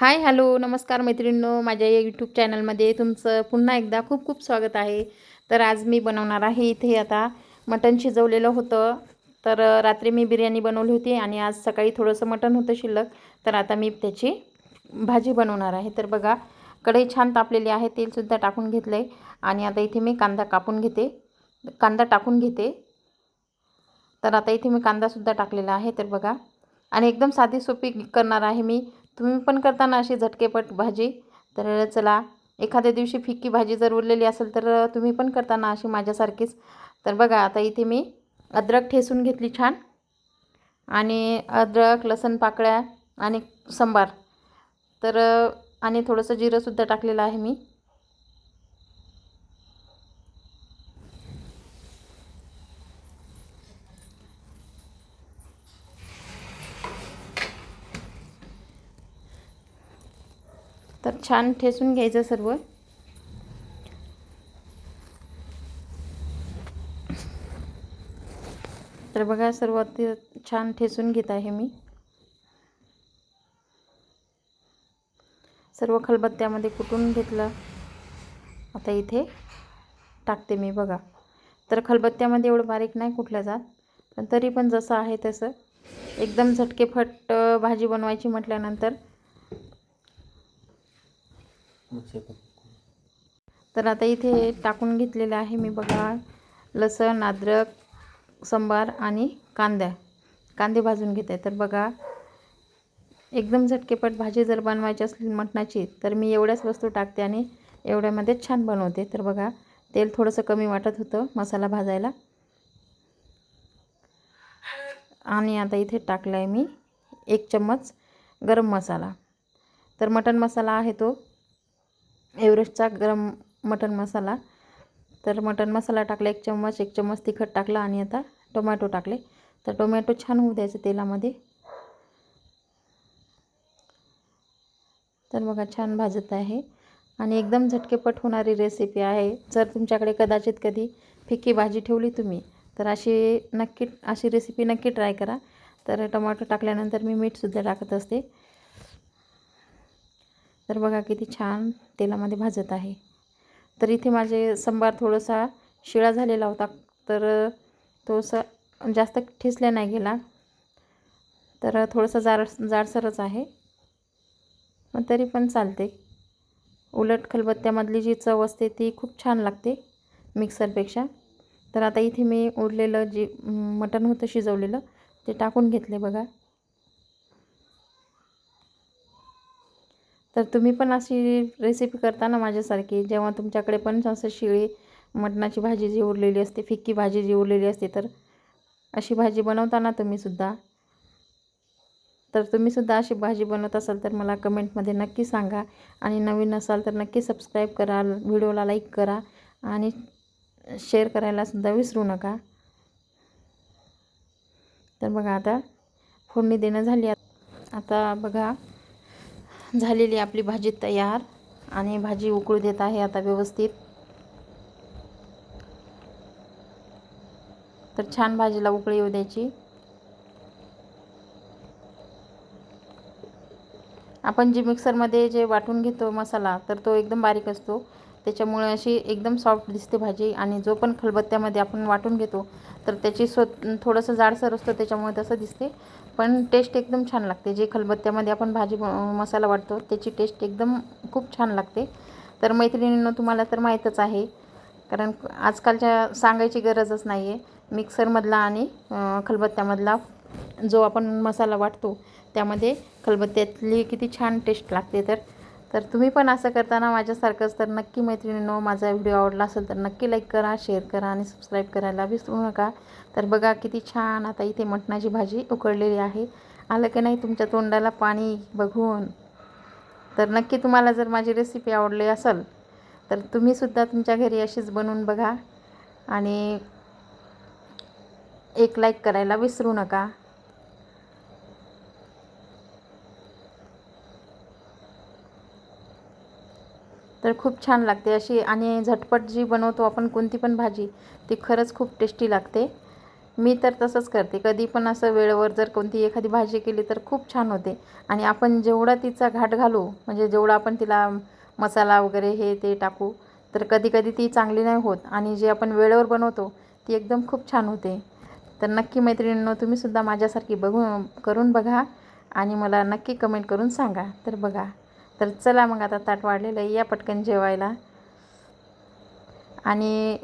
Hi hello नमस्कार मैत्रिणींनो. माझ्या या यूट्यूब चॅनलमध्ये तुमचं पुन्हा एकदा खूप खूप स्वागत आहे. तर आज मी बनवणार आहे इथे आता मटण शिजवलेलं होतं. तर रात्री मी बिर्याणी बनवली होती आणि आज सकाळी थोडंसं मटण होतं शिल्लक. तर आता मी त्याची भाजी बनवणार आहे. तर बघा कढई छान तापलेली आहे. तेलसुद्धा टाकून घेतलं आहे आणि आता इथे मी कांदा कापून घेते. कांदा टाकून घेते. तर आता इथे मी कांदासुद्धा टाकलेला आहे. तर बघा आणि एकदम साधी सोपी करणार आहे मी. तुम्ही पण करताना अशी झटकेपट भाजी. तर चला एखाद्या दिवशी फिक्की भाजी जर उरलेली असेल तर तुम्ही पण करताना अशी माझ्यासारखीच. तर बघा आता इथे मी अद्रक ठेसून घेतली छान. आणि अद्रक लसण पाकळ्या आणि संबार. तर आणि थोडंसं जिरंसुद्धा टाकलेलं आहे मी. तर छान ठेसून घ्यायचं सर्व. तर बघा सर्व छान ठेसून घेत आहे मी. सर्व खलबत्त्यामध्ये कुटून घेतलं? आता इथे टाकते मी बघा. तर खलबत्त्यामध्ये एवढं बारीक नाही कुठलं जात पण तरी पण जसं आहे तसं. एकदम झटकेफट भाजी बनवायची म्हटल्यानंतर तर आता इथे टाकून घेतलेलं आहे मी बघा लसण अद्रक संबार आणि कांदा. कांदे भाजून घेते. तर बघा एकदम झटकेपट भाजी जर बनवायची असली मटणाची तर मी एवढ्याच वस्तू टाकते आणि एवढ्यामध्येच छान बनवते. तर बघा तेल थोडंसं कमी वाटत होतं मसाला भाजायला. आणि आता इथे टाकला आहे मी एक चम्मच गरम मसाला. तर मटण मसाला आहे तो एव्हरेस्टचा गरम मटन मसाला. तर मटन मसाला टाकला एक चम्मच एक चम्मच तिखट टाकला आणि आता टोमॅटो टाकले. तर टोमॅटो छान होऊ द्यायचं तेलामध्ये. तर बघा छान भाजत आहे. आणि एकदम झटकेपट होणारी रेसिपी आहे. जर तुमच्याकडे कदाचित कधी फिक्की भाजी ठेवली तुम्ही तर अशी नक्की अशी रेसिपी नक्की ट्राय करा. तर टोमॅटो टाकल्यानंतर मी मीठसुद्धा टाकत असते. तर बघा किती छान तेलामध्ये भाजत आहे. तर इथे माझे संबार थोडासा शिळा झालेला होता तर थोडंसं जास्त ठेसल्या नाही गेला. तर थोडंसं जाड जाडसरच आहे. पण तरी पण चालते. उलट खलबत्त्यामधली जी चव असते ती खूप छान लागते मिक्सरपेक्षा. तर आता इथे मी उरलेलं जे मटण होतं शिजवलेलं ते टाकून घेतले बघा. तर तुम्ही पण अशी रेसिपी करता ना माझ्यासारखी जेव्हा तुमच्याकडे पण असं शिळी मटणाची भाजी जी उरलेली असते फिक्की भाजी जी उरलेली असते तर अशी भाजी बनवता ना तुम्हीसुद्धा तर तुम्हीसुद्धा अशी भाजी बनवत असाल तर मला कमेंटमध्ये नक्की सांगा. आणि नवीन असाल तर नक्की सबस्क्राईब करा व्हिडिओला लाईक करा आणि शेअर करायलासुद्धा विसरू नका. तर बघा आता फोडणी देणं झाली. आता बघा झालेली आपली भाजी तयार. आणि भाजी उकळू देत आहे आता व्यवस्थित. तर छान भाजीला उकळी येऊ द्यायची. आपण जे मिक्सरमध्ये जे वाटून घेतो मसाला तर तो एकदम बारीक असतो. त्याच्यामुळे अशी एकदम सॉफ्ट दिसते भाजी आणि जो पण खलबत्त्यामध्ये आपण वाटून घेतो तर त्याची स्व थोडंसं जाडसर असतं त्याच्यामुळे तसं दिसते. पण टेस्ट एकदम छान लागते. जे खलबत्त्यामध्ये आपण भाजी मसाला वाटतो त्याची टेस्ट एकदम खूप छान लागते. तर मैत्रिणींनो तुम्हाला तर माहीतच आहे कारण आजकालच्या सांगायची गरजच नाही आहे मिक्सरमधला आणि खलबत्त्यामधला जो आपण मसाला वाटतो त्यामध्ये खलबत्त्यातली किती छान टेस्ट लागते. तर तर तुम्ही पण असं करताना माझ्यासारखंच तर नक्की मैत्रिणींनो माझा व्हिडिओ आवडला असेल तर नक्की लाईक करा शेअर करा आणि सबस्क्राईब करायला विसरू नका. तर बघा किती छान आता इथे मटणाची भाजी उकळलेली आहे. आलं की नाही तुमच्या तोंडाला पाणी बघून? तर नक्की तुम्हाला जर माझी रेसिपी आवडली असेल तर तुम्हीसुद्धा तुमच्या घरी अशीच बनवून बघा आणि एक लाईक करायला विसरू नका. तर खूप छान लागते अशी. आणि झटपट जी बनवतो आपण कोणती पण भाजी ती खरंच खूप टेस्टी लागते. मी तर तसंच करते. कधी पण असं वेळेवर जर कोणती एखादी भाजी केली तर खूप छान होते. आणि आपण जेवढा तिचा घाट घालू म्हणजे जेवढा आपण तिला मसाला वगैरे हे ते टाकू तर कधी कधी ती चांगली नाही होत. आणि जे आपण वेळेवर बनवतो ती एकदम खूप छान होते. तर नक्की मैत्रिणींनो तुम्हीसुद्धा माझ्यासारखी बघू करून बघा. आणि मला नक्की कमेंट करून सांगा. तर बघा. तर चला मग आता ताट वाढलेलं आहे. या पटकन जेवायला. आणि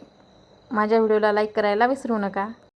माझ्या व्हिडिओला लाईक करायला विसरू नका.